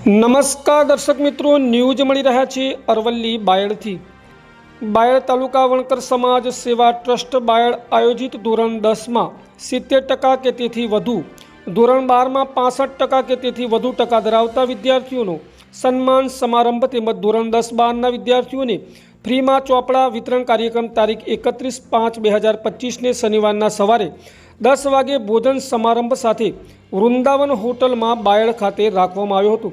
નમસ્કાર દર્શક મિત્રો, ન્યૂઝ મળી રહ્યા છે અરવલ્લી બાયડથી. બાયડ તાલુકા વણકર સમાજ સેવા ટ્રસ્ટ બાયડ આયોજિત ધોરણ દસમાં સિત્તેર ટકા કે તેથી વધુ, ધોરણ બારમાં પાસઠ ટકા કે તેથી વધુ ટકા ધરાવતા વિદ્યાર્થીઓનો સન્માન સમારંભ તેમજ ધોરણ દસ બારના વિદ્યાર્થીઓને ફ્રીમાં ચોપડા વિતરણ કાર્યક્રમ તારીખ એકત્રીસ પાંચ બે હજાર પચીસને શનિવારના સવારે દસ વાગે ભોજન સમારંભ સાથે વૃંદાવન હોટલમાં બાયડ ખાતે રાખવામાં આવ્યો હતો.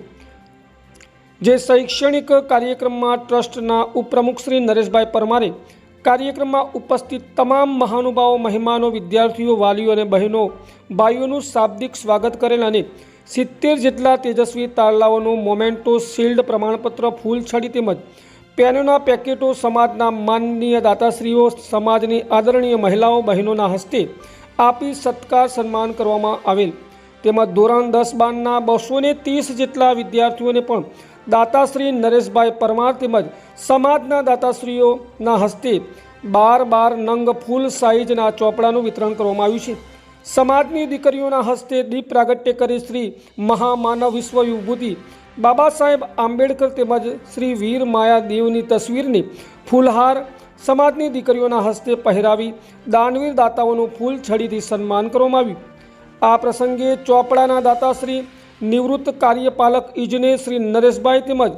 જે શૈક્ષણિક કાર્યક્રમમાં ટ્રસ્ટના ઉપપ્રમુખ શ્રી નરેશભાઈ પરમારે કાર્યક્રમમાં ઉપસ્થિત તમામ મહાનુભાવો, મહેમાનો, વિદ્યાર્થીઓ, વાલીઓ અને બહેનો, ભાઈઓનું શાબ્દિક સ્વાગત કરેલ અને સિત્તેર જેટલા તેજસ્વી તારલાઓનું મોમેન્ટો શિલ્ડ પ્રમાણપત્ર ફૂલછડી તેમજ પેનના પેકેટો સમાજના માનનીય દાતાશ્રીઓ, સમાજની આદરણીય મહિલાઓ, બહેનોના હસ્તે આપી સત્કાર સન્માન કરવામાં આવેલ. તેમજ ધોરણ દસ બારના બસો ત્રીસ જેટલા વિદ્યાર્થીઓને પણ દાતાશ્રી નરેશભાઈ પરમાર તેમજ સમાજના દાતાશ્રીઓના હસ્તે બાર બાર નંગ ફૂલ સાઇઝના ચોપડાનું વિતરણ કરવામાં આવ્યું છે. સમાજની દીકરીઓના હસ્તે દીપ પ્રાગટ્ય કરી શ્રી મહામાનવ વિશ્વ વિભૂતિ બાબા સાહેબ આંબેડકર તેમજ શ્રી વીર માયા દેવની તસવીરને ફૂલહાર સમાજની દીકરીઓના હસ્તે પહેરાવી દાનવીર દાતાઓનું ફૂલ છડીથી સન્માન કરવામાં આવ્યું. આ પ્રસંગે ચોપડાના દાતાશ્રી નિવૃત્ત કાર્યપાલક ઇજનેર શ્રી નરેશભાઈ તેમજ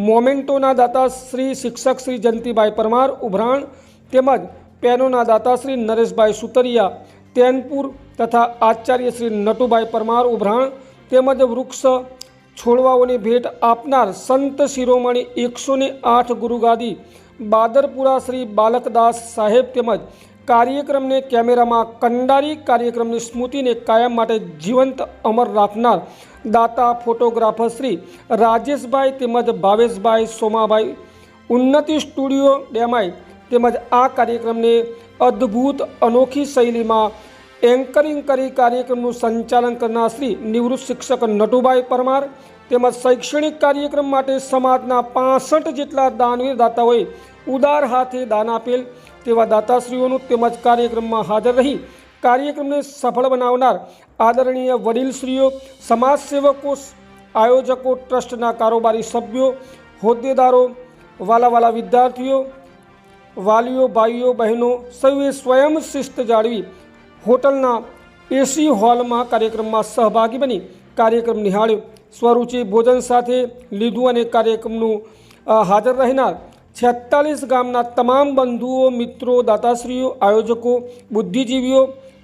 મોમેન્ટોના દાતા શ્રી શિક્ષક શ્રી જયંતિભાઈ પરમાર ઉભરાણ તેમજ પેનોના દાતા શ્રી નરેશભાઈ સુતરિયા, તેનપુર તથા આચાર્ય શ્રી નટુભાઈ પરમાર ઉભરાણ તેમજ વૃક્ષ છોડવાઓની ભેટ આપનાર સંત શિરોમણી એકસો ને આઠ ગુરુગાદી બાદરપુરા શ્રી બાલકદાસ સાહેબ તેમજ કાર્યક્રમને કેમેરામાં કંડારી કાર્યક્રમની સ્મૃતિને કાયમ માટે જીવંત અમર રાખનાર દાતા ફોટોગ્રાફર શ્રી રાજેશભાઈ તેમજ ભાવેશભાઈ સોમાભાઈ. ઉન્નતિ સ્ટુડિયો ડેમાઈ તેમજ આ કાર્યક્રમને અદ્ભુત અનોખી શૈલીમાં એન્કરિંગ કરી કાર્યક્રમનું સંચાલન કરનાર શ્રી નિવૃત્ત શિક્ષક નટુભાઈ પરમાર તેમજ શૈક્ષણિક કાર્યક્રમ માટે સમાજના પાસઠ જેટલા દાનવીર દાતાઓએ ઉદાર હાથે દાન આપેલ તેવા દાતાશ્રીઓનું તેમજ કાર્યક્રમમાં હાજર રહી કાર્યક્રમને સફળ બનાવનાર આદરણીય વડીલશ્રીઓ, સમાજસેવકો, આયોજકો, ટ્રસ્ટના કારોબારી સભ્યો, હોદ્દેદારો, વાલાવાલા વિદ્યાર્થીઓ, વાલીઓ, ભાઈઓ, બહેનો સૌએ સ્વયં શિસ્ત જાળવી હોટલના એસી હોલમાં કાર્યક્રમમાં સહભાગી બની કાર્યક્રમ નિહાળ્યો. સ્વરૂચિ ભોજન સાથે લીધું અને કાર્યક્રમનું હાજર રહેનાર છેતાલીસ ગામના તમામ બંધુઓ, મિત્રો, દાતાશ્રીઓ, આયોજકો, બુદ્ધિજીવીઓ,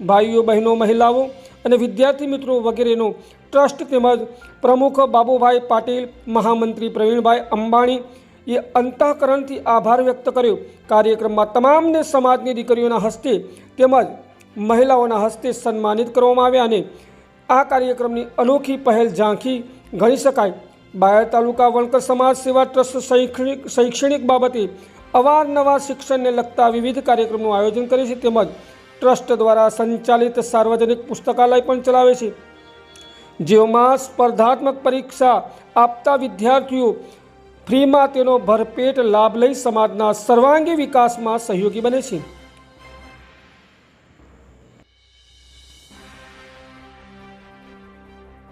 ભાઈઓ, બહેનો, મહિલાઓ અને વિદ્યાર્થી મિત્રો વગેરેનો ટ્રસ્ટ તેમજ પ્રમુખ બાબુભાઈ પાટીલ, મહામંત્રી પ્રવીણભાઈ અંબાણી એ અંતઃકરણથી આભાર વ્યક્ત કર્યો. કાર્યક્રમમાં તમામને સમાજની દીકરીઓના હસ્તે તેમજ મહિલાઓના હસ્તે સન્માનિત કરવામાં આવ્યા અને આ કાર્યક્રમની અનોખી પહેલ ઝાંખી ગણી શકાય. બાયડ તાલુકા વણકર સમાજ સેવા ટ્રસ્ટ શૈક્ષણિક શૈક્ષણિક બાબતે અવારનવાર શિક્ષણને લગતા વિવિધ કાર્યક્રમનું આયોજન કરે છે તેમજ ટ્રસ્ટ દ્વારા સંચાલિત સાર્વજનિક પુસ્તકાલય પણ ચલાવે છે. જેઓમાં સ્પર્ધાત્મક પરીક્ષા આપતા વિદ્યાર્થીઓ ફ્રીમાં તેનો ભરપેટ લાભ લઈ સમાજના સર્વાંગી વિકાસમાં સહયોગી બને છે.